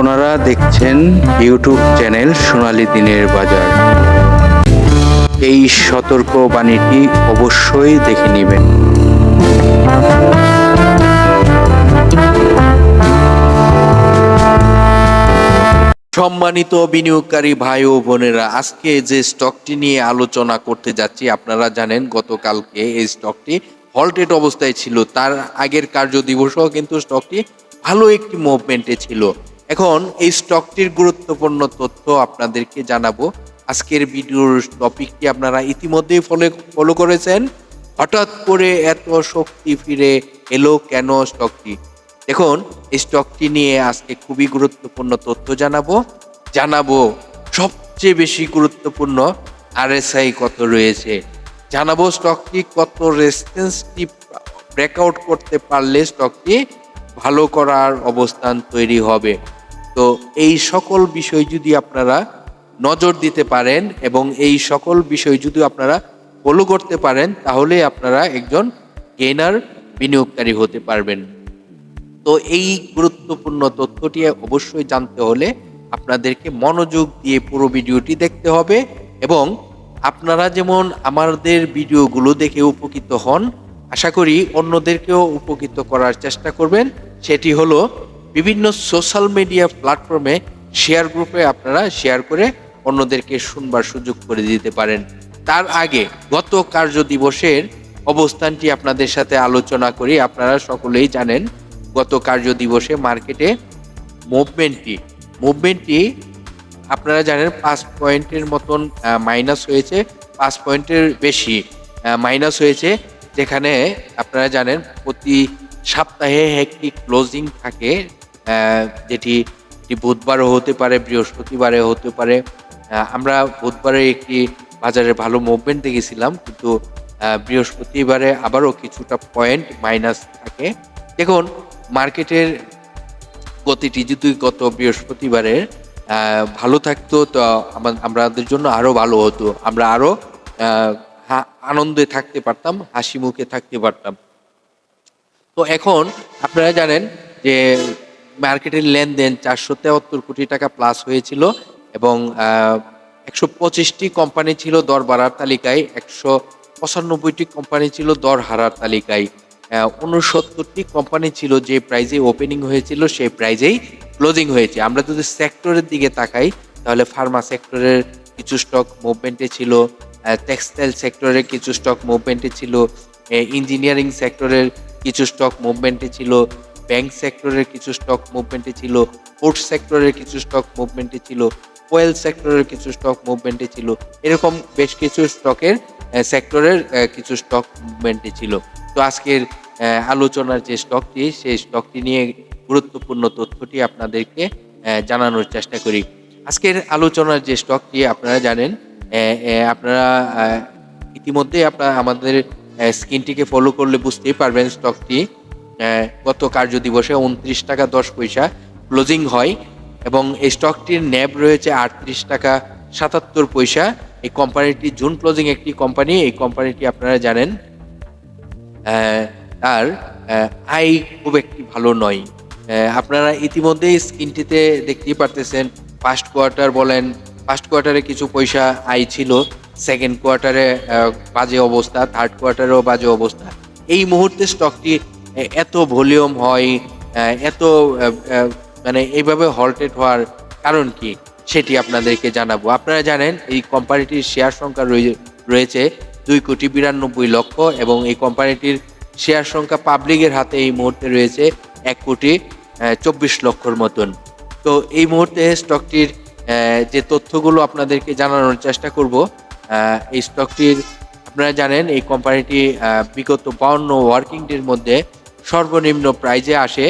আপনারা দেখছেন YouTube channel সোনালি দিনের বাজার। এই সতর্ক বাণীটি অবশ্যই দেখে নেবেন। সম্মানিত বিনিয়োগকারী ভাই ও বোনেরা, আজকে যে স্টকটি নিয়ে আলোচনা করতে যাচ্ছি, আপনারা জানেন গতকালকে এই স্টকটি হল্টেড অবস্থায় ছিল। তার আগের কার্য দিবসও কিন্তু স্টকটি ভালো একটি মুভমেন্টে ছিল। এখন এই স্টকটির গুরুত্বপূর্ণ তথ্য আপনাদেরকে জানাব। আজকের ভিডিওর টপিকটি আপনারা ইতিমধ্যেই ফলো ফলো করেছেন। হঠাৎ করে এত শক্তি ফিরে এলো কেন স্টকটি দেখুন, এই স্টকটি নিয়ে আজকে খুবই গুরুত্বপূর্ণ তথ্য জানাব। জানাব সবচেয়ে বেশি গুরুত্বপূর্ণ আরএসআই কত রয়েছে। জানাব স্টকটি কত রেসিস্টেন্সটি ব্রেকআউট করতে পারলে স্টকটি ভালো করার অবস্থান তৈরি হবে। তো এই সকল বিষয় যদি আপনারা নজর দিতে পারেন এবং এই সকল বিষয় যদি আপনারা ফলো করতে পারেন, তাহলে আপনারা একজন গেনার বিনিয়োগকারী হতে পারবেন। তো এই গুরুত্বপূর্ণ তথ্যটি অবশ্যই জানতে হলে আপনাদেরকে মনোযোগ দিয়ে পুরো ভিডিওটি দেখতে হবে এবং আপনারা যেমন আমাদের ভিডিওগুলো দেখে উপকৃত হন, আশা করি অন্যদেরকেও উপকৃত করার চেষ্টা করবেন। সেটি হলো বিভিন্ন সোশ্যাল মিডিয়া প্ল্যাটফর্মে শেয়ার গ্রুপে আপনারা শেয়ার করে অন্যদেরকে শুনবার সুযোগ করে দিতে পারেন। তার আগে গত কার্য দিবসের অবস্থানটি আপনাদের সাথে আলোচনা করি। আপনারা সকলেই জানেন গত কার্য দিবসে মার্কেটে মুভমেন্টটি মুভমেন্টটি আপনারা জানেন পাঁচ পয়েন্টের মতন মাইনাস হয়েছে। পাঁচ পয়েন্টের বেশি মাইনাস হয়েছে। যেখানে আপনারা জানেন প্রতি সপ্তাহে একটি ক্লোজিং থাকে। যেটি বুধবারও হতে পারে বৃহস্পতিবারে হতে পারে। আমরা বুধবারে একটি বাজারে ভালো মুভমেন্ট দেখেছিলাম কিন্তু বৃহস্পতিবারে আবারও কিছুটা পয়েন্ট মাইনাস থাকে। দেখুন মার্কেটের গতিটি যদি গত বৃহস্পতিবারে আহ, ভালো থাকতো তো আমাদের জন্য আরও ভালো হতো। আমরা আরও আনন্দে থাকতে পারতাম হাসি মুখে থাকতে পারতাম। তো এখন আপনারা জানেন যে মার্কেটের লেনদেন চারশো তেহাত্তর কোটি টাকা প্লাস হয়েছিল এবং একশো পঁচিশটি কোম্পানি ছিল দর বাড়ার তালিকায়, একশো পঁচানব্বইটি কোম্পানি ছিল দর হারার তালিকায়। উনসত্তরটি কোম্পানি ছিল যে প্রাইজে ওপেনিং হয়েছিল, সেই প্রাইজেই ক্লোজিং হয়েছে। আমরা যদি সেক্টরের দিকে তাকাই, তাহলে ফার্মা সেক্টরের কিছু স্টক মুভমেন্টে ছিল টেক্সটাইল সেক্টরের কিছু স্টক মুভমেন্টে ছিল ইঞ্জিনিয়ারিং সেক্টরের কিছু স্টক মুভমেন্টে ছিল ব্যাংক সেক্টরের কিছু স্টক মুভমেন্টে ছিল পোর্ট সেক্টরের কিছু স্টক মুভমেন্টে ছিল ওয়েল সেক্টরের কিছু স্টক মুভমেন্টে ছিল, এরকম বেশ কিছু স্টকের সেক্টরের কিছু স্টক মুভমেন্টে ছিল। তো আজকের আলোচনার যে স্টকটি সেই স্টকটি নিয়ে গুরুত্বপূর্ণ তথ্যটি আপনাদেরকে জানানোর চেষ্টা করি। আজকের আলোচনার যে স্টকটি আপনারা জানেন আপনারা ইতিমধ্যে আপনারা আমাদের স্ক্রিনটিকে ফলো করলে বুঝতেই পারবেন স্টকটি গত কার্য দিবসে উনত্রিশ টাকা দশ পয়সা ক্লোজিং হয় এবং এই স্টকটির ন্যাব রয়েছে আটত্রিশ টাকা সাতাত্তর পয়সা। এই কোম্পানিটি জুন ক্লোজিং একটি কোম্পানি এই কোম্পানিটি আপনারা জানেন। তার আয় খুব একটি ভালো নয়। আপনারা ইতিমধ্যেই স্ক্রিনটিতে দেখতেই পারতেছেন ফার্স্ট কোয়ার্টার বলেন ফার্স্ট কোয়ার্টারে কিছু পয়সা আয় ছিল সেকেন্ড কোয়ার্টারে বাজে অবস্থা থার্ড কোয়ার্টারেও বাজে অবস্থা। এই মুহূর্তে স্টকটি এত ভলিউম হয় এত মানে এইভাবে হল্টেড হওয়ার কারণ কি সেটি আপনাদেরকে জানাব। আপনারা জানেন, এই কোম্পানিটির শেয়ার সংখ্যা রয়ে- রয়েছে দুই কোটি বিরানব্বই লক্ষ এবং এই কোম্পানিটির শেয়ার সংখ্যা পাবলিকের হাতে এই মুহূর্তে রয়েছে এক কোটি চব্বিশ লক্ষর মতন। তো এই মুহূর্তে স্টকটির যে তথ্যগুলো আপনাদেরকে জানানোর চেষ্টা করব এই স্টকটির আপনারা জানেন, এই কোম্পানিটি বিগত বাউন্ন ওয়ার্কিং ডের মধ্যে সর্বনিম্ন প্রাইজে আসে।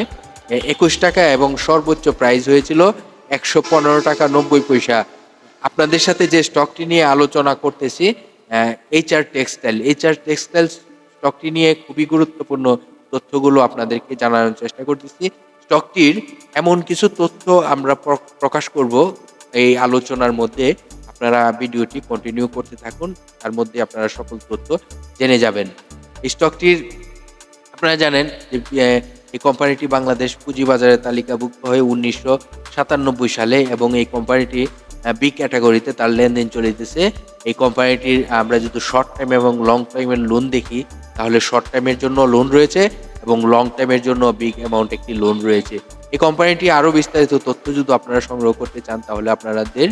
একুশ টাকা এবং সর্বোচ্চ প্রাইজ হয়েছিল একশো পনেরো টাকা নব্বই পয়সা। আপনাদের সাথে যে স্টকটি নিয়ে আলোচনা করতেছি এইচআর টেক্সটাইল এইচআর টেক্সটাইল স্টকটি নিয়ে খুবই গুরুত্বপূর্ণ তথ্যগুলো আপনাদেরকে জানানোর চেষ্টা করতেছি। স্টকটির এমন কিছু তথ্য আমরা প্রকাশ করব এই আলোচনার মধ্যে। আপনারা ভিডিওটি কন্টিনিউ করতে থাকুন, তার মধ্যে আপনারা সকল তথ্য জেনে যাবেন। স্টকটির আপনারা জানেন যে এই কোম্পানিটি বাংলাদেশ পুঁজিবাজারে তালিকাভুক্ত হয়ে উনিশশো সাতানব্বই সালে এবং এই কোম্পানিটি বি ক্যাটাগরিতে তার লেনদেন চলিতেছে। এই কোম্পানিটির আমরা যদি শর্ট টাইম এবং লং টাইমের লোন দেখি, তাহলে শর্ট টাইমের জন্য লোন রয়েছে এবং লং টাইমের জন্য বিগ অ্যামাউন্ট একটি লোন রয়েছে। এই কোম্পানিটি আরও বিস্তারিত তথ্য যদি আপনারা সংগ্রহ করতে চান, তাহলে আপনাদের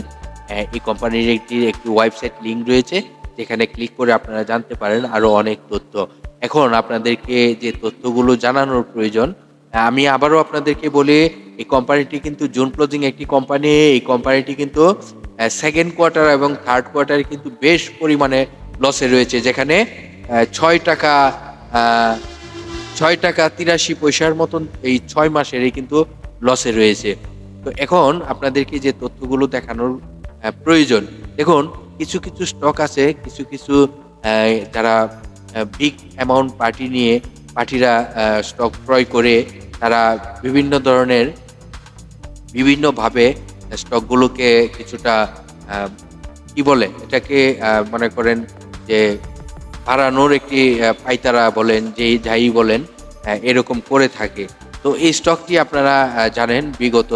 এই কোম্পানির একটি একটি ওয়েবসাইট লিঙ্ক রয়েছে, যেখানে ক্লিক করে আপনারা জানতে পারেন আরও অনেক তথ্য। এখন আপনাদেরকে যে তথ্যগুলো জানানোর প্রয়োজন, আমি আবারও আপনাদেরকে বলি, এই কোম্পানিটি কিন্তু জুন ক্লোজিং একটি কোম্পানি এই কোম্পানিটি কিন্তু সেকেন্ড কোয়ার্টার এবং থার্ড কোয়ার্টারে কিন্তু বেশ পরিমাণে লসে রয়েছে, যেখানে ছয় টাকা ছয় টাকা তিরাশি পয়সার মতন এই ছয় মাসের এই কিন্তু লসে রয়েছে। তো এখন আপনাদেরকে যে তথ্যগুলো দেখানোর প্রয়োজন, দেখুন, কিছু কিছু স্টক আছে, কিছু কিছু যারা বিগ অ্যামাউন্ট পার্টি নিয়ে, পার্টিরা স্টক ক্রয় করে তারা বিভিন্ন ধরনের বিভিন্নভাবে স্টকগুলোকে কিছুটা কি বলে, এটাকে মনে করেন যে হারানোর একটি পাইতারা বলেন যে যাই বলেন এরকম করে থাকে। তো এই স্টকটি আপনারা জানেন, বিগত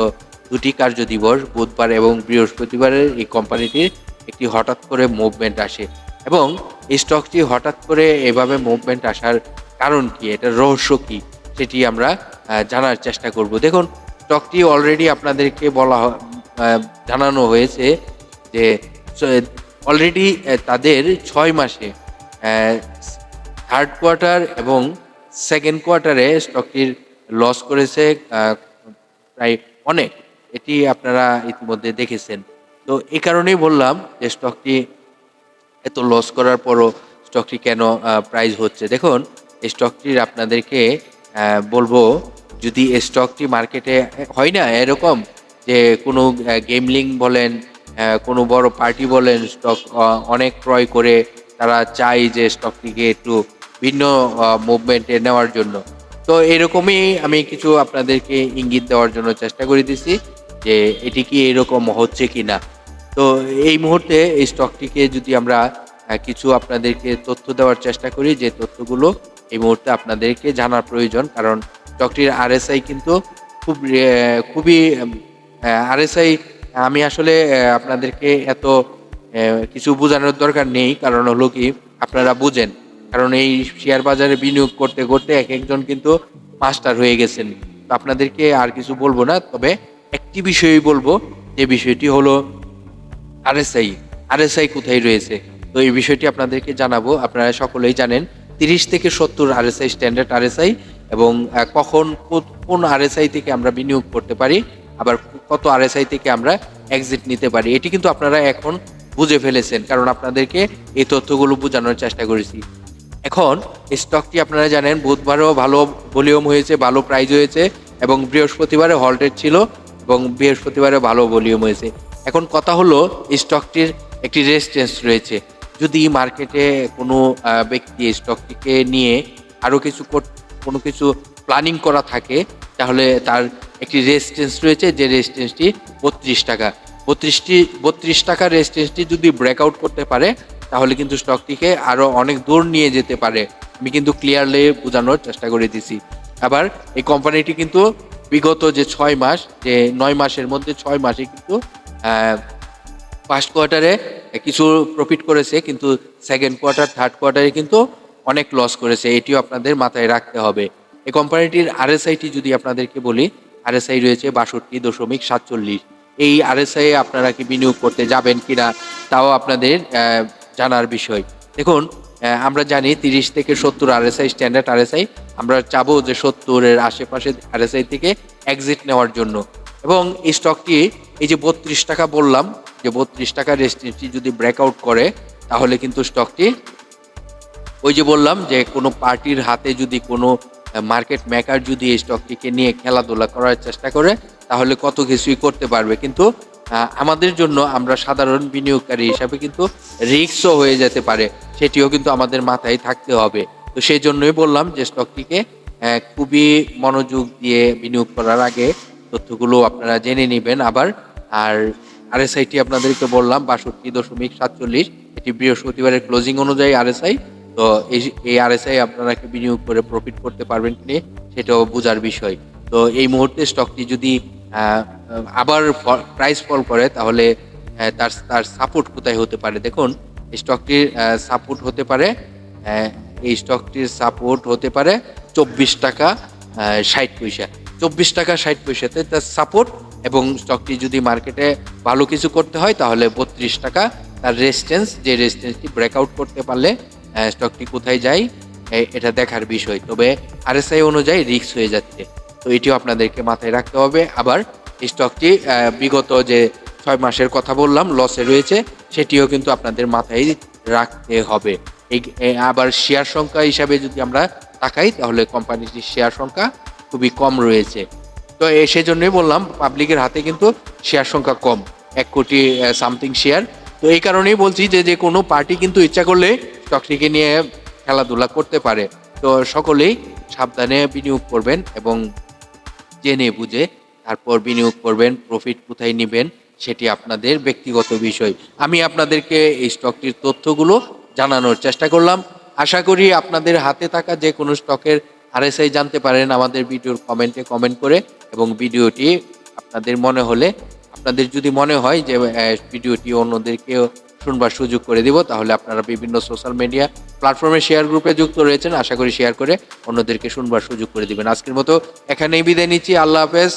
দুটি কার্য দিবস বুধবার এবং বৃহস্পতিবারের এই কোম্পানিটির একটি হঠাৎ করে মুভমেন্ট আসে। এবং এই স্টকটি হঠাৎ করে এভাবে মুভমেন্ট আসার কারণ কি? এটার রহস্য কি? সেটি আমরা জানার চেষ্টা করব। দেখুন স্টকটি অলরেডি আপনাদেরকে বলা জানানো হয়েছে যে অলরেডি তাদের ছয় মাসে থার্ড কোয়ার্টার এবং সেকেন্ড কোয়ার্টারে স্টকটির লস করেছে প্রায় অনেক। এটি আপনারা ইতিমধ্যে দেখেছেন। তো এই কারণেই বললাম যে স্টকটি এত লস করার পরও স্টকটি কেন প্রাইস হচ্ছে? দেখুন, এই স্টকটির আপনাদেরকে বলব, যদি এই স্টকটি মার্কেটে হয় না, এরকম যে কোনো গেমলিং বলেন কোনো বড় পার্টি বলেন স্টক অনেক ক্রয় করে তারা চায় যে স্টকটিকে একটু ভিন্ন মুভমেন্টে নেওয়ার জন্য। তো এরকমই আমি কিছু আপনাদেরকে ইঙ্গিত দেওয়ার জন্য চেষ্টা করে দিছি যে এটি কি এরকম হচ্ছে কি না তো এই মুহূর্তে এই স্টকটিকে যদি আমরা কিছু আপনাদেরকে তথ্য দেওয়ার চেষ্টা করি, যে তথ্যগুলো এই মুহূর্তে আপনাদেরকে জানার প্রয়োজন, কারণ স্টকটির আরএসআই কিন্তু খুব খুবই আরএসআই আমি আসলে আপনাদেরকে এত কিছু বোঝানোর দরকার নেই, কারণ হলো কি, আপনারা বুঝেন। কারণ এই শেয়ার বাজারে বিনিয়োগ করতে করতে এক একজন কিন্তু মাস্টার হয়ে গেছেন। তো আপনাদেরকে আর কিছু বলব না, তবে একটি বিষয়ই বলব, যে বিষয়টি হলো আরএসআই আরএসআই কোথায় রয়েছে? তো এই বিষয়টি আপনাদেরকে জানাব। আপনারা সকলেই জানেন, তিরিশ থেকে সত্তর আরএসআই স্ট্যান্ডার্ড আরএসআই এবং কখন কোন আরএসআই থেকে আমরা বিনিয়োগ করতে পারি, আবার কত আরএসআই থেকে আমরা এক্সিট নিতে পারি। এটি কিন্তু আপনারা এখন বুঝে ফেলেছেন, কারণ আপনাদেরকে এই তথ্যগুলো বোঝানোর চেষ্টা করেছি। এখন স্টকটি আপনারা জানেন, বুধবারও ভালো ভলিউম হয়েছে, ভালো প্রাইজ হয়েছে এবং বৃহস্পতিবারে হল্টেড ছিল এবং বৃহস্পতিবারে ভালো ভলিউম হয়েছে। এখন কথা হলো স্টকটির একটি রেজিস্ট্যান্স রয়েছে। যদি মার্কেটে কোনো ব্যক্তি স্টকটিকে নিয়ে আরও কিছু কোনো কিছু প্ল্যানিং করা থাকে, তাহলে তার একটি রেজিস্ট্যান্স রয়েছে, যে রেজিস্ট্যান্সটি বত্রিশ টাকা। বত্রিশটি বত্রিশ টাকা রেজিস্ট্যান্সটি যদি ব্রেকআউট করতে পারে, তাহলে কিন্তু স্টকটিকে আরও অনেক দূর নিয়ে যেতে পারে। আমি কিন্তু ক্লিয়ারলি বোঝানোর চেষ্টা করে দিছি। আবার এই কোম্পানিটি কিন্তু বিগত যে ছয় মাস, যে নয় মাসের মধ্যে ছয় মাসে কিন্তু ফার্স্ট কোয়ার্টারে কিছু প্রফিট করেছে, কিন্তু সেকেন্ড কোয়ার্টার থার্ড কোয়ার্টারে কিন্তু অনেক লস করেছে। এটিও আপনাদের মাথায় রাখতে হবে। এই কোম্পানিটির আরএসআইটি যদি আপনাদেরকে বলি আরএসআই রয়েছে বাষট্টি দশমিক সাতচল্লিশ। এই আরএসআই আপনারা কি বিনিয়োগ করতে যাবেন কিনা, তাও আপনাদের জানার বিষয়। দেখুন আমরা জানি তিরিশ থেকে সত্তর আরএসআই স্ট্যান্ডার্ড আরএসআই আমরা চাবো যে সত্তরের আশেপাশে আরএসআই থেকে এক্সিট নেওয়ার জন্য। এবং এই স্টকটি এই যে বত্রিশ টাকা বললাম, যে বত্রিশ টাকা রেস্ট্রিক্টটি যদি ব্রেকআউট করে, তাহলে কিন্তু স্টকটি ওই যে বললাম যে কোনো পার্টির হাতে যদি কোনো মার্কেট মেকার যদি এই স্টকটিকে নিয়ে খেলাধুলা করার চেষ্টা করে, তাহলে কত কিছুই করতে পারবে। কিন্তু আমাদের জন্য আমরা সাধারণ বিনিয়োগকারী হিসাবে কিন্তু রিস্কও হয়ে যেতে পারে, সেটিও কিন্তু আমাদের মাথায় থাকতে হবে। তো সেই জন্যই বললাম যে স্টকটিকে খুবই মনোযোগ দিয়ে বিনিয়োগ করার আগে তথ্যগুলো আপনারা জেনে নেবেন। আবার আর আরএসআইটি আপনাদেরকে বললাম বাষট্টি দশমিক সাতচল্লিশ। এটি বৃহস্পতিবারের ক্লোজিং অনুযায়ী আরএসআই তো এই এই আরএসআই আপনারা বিনিয়োগ করে প্রফিট করতে পারবেন কি সেটাও বোঝার বিষয়। তো এই মুহূর্তে স্টকটি যদি আবার প্রাইস ফল করে, তাহলে তার তার সাপোর্ট কোথায় হতে পারে? দেখুন, এই স্টকটির সাপোর্ট হতে পারে এই স্টকটির সাপোর্ট হতে পারে চব্বিশ টাকা ষাট পয়সা। চব্বিশ টাকা ষাট পয়সাতে তার সাপোর্ট এবং স্টকটি যদি মার্কেটে ভালো কিছু করতে হয়, তাহলে বত্রিশ টাকা তার রেজিস্ট্যান্স যে রেজিস্ট্যান্সটি ব্রেকআউট করতে পারলে স্টকটি কোথায় যায় এটা দেখার বিষয়। তবে আরএসআই অনুযায়ী রিস্ক হয়ে যাচ্ছে। তো এটিও আপনাদেরকে মাথায় রাখতে হবে। আবার স্টকটি বিগত যে ছয় মাসের কথা বললাম লসে রয়েছে, সেটিও কিন্তু আপনাদের মাথায় রাখতে হবে। এই আবার শেয়ার সংখ্যা হিসাবে যদি আমরা তাকাই, তাহলে কোম্পানিটির শেয়ার সংখ্যা খুবই কম রয়েছে। তো এ সেজন্যই বললাম পাবলিকের হাতে কিন্তু শেয়ার সংখ্যা কম, এক কোটি সামথিং শেয়ার তো এই কারণেই বলছি যে যে কোনো পার্টি কিন্তু ইচ্ছা করলে স্টকটিকে নিয়ে খেলাধুলা করতে পারে। তো সকলেই সাবধানে বিনিয়োগ করবেন এবং জেনে বুঝে তারপর বিনিয়োগ করবেন প্রফিট কোথায় নেবেন, সেটি আপনাদের ব্যক্তিগত বিষয়। আমি আপনাদেরকে এই স্টকটির তথ্যগুলো জানানোর চেষ্টা করলাম। আশা করি আপনাদের হাতে থাকা যে কোনো স্টকের আরএসআই জানতে পারেন, আমাদের ভিডিওর কমেন্টে কমেন্ট করে। এবং ভিডিওটি আপনাদের মনে হলে, আপনাদের যদি মনে হয় যে ভিডিওটি অন্যদেরকেও শুনবার সুযোগ করে দিব, তাহলে আপনারা বিভিন্ন সোশ্যাল মিডিয়া প্ল্যাটফর্মে শেয়ার গ্রুপে যুক্ত রয়েছেন। আশা করি শেয়ার করে অন্যদেরকে শুনবার সুযোগ করে দিবেন। আজকের মতো এখানেই বিদায় নিচ্ছি। আল্লাহ হাফেজ।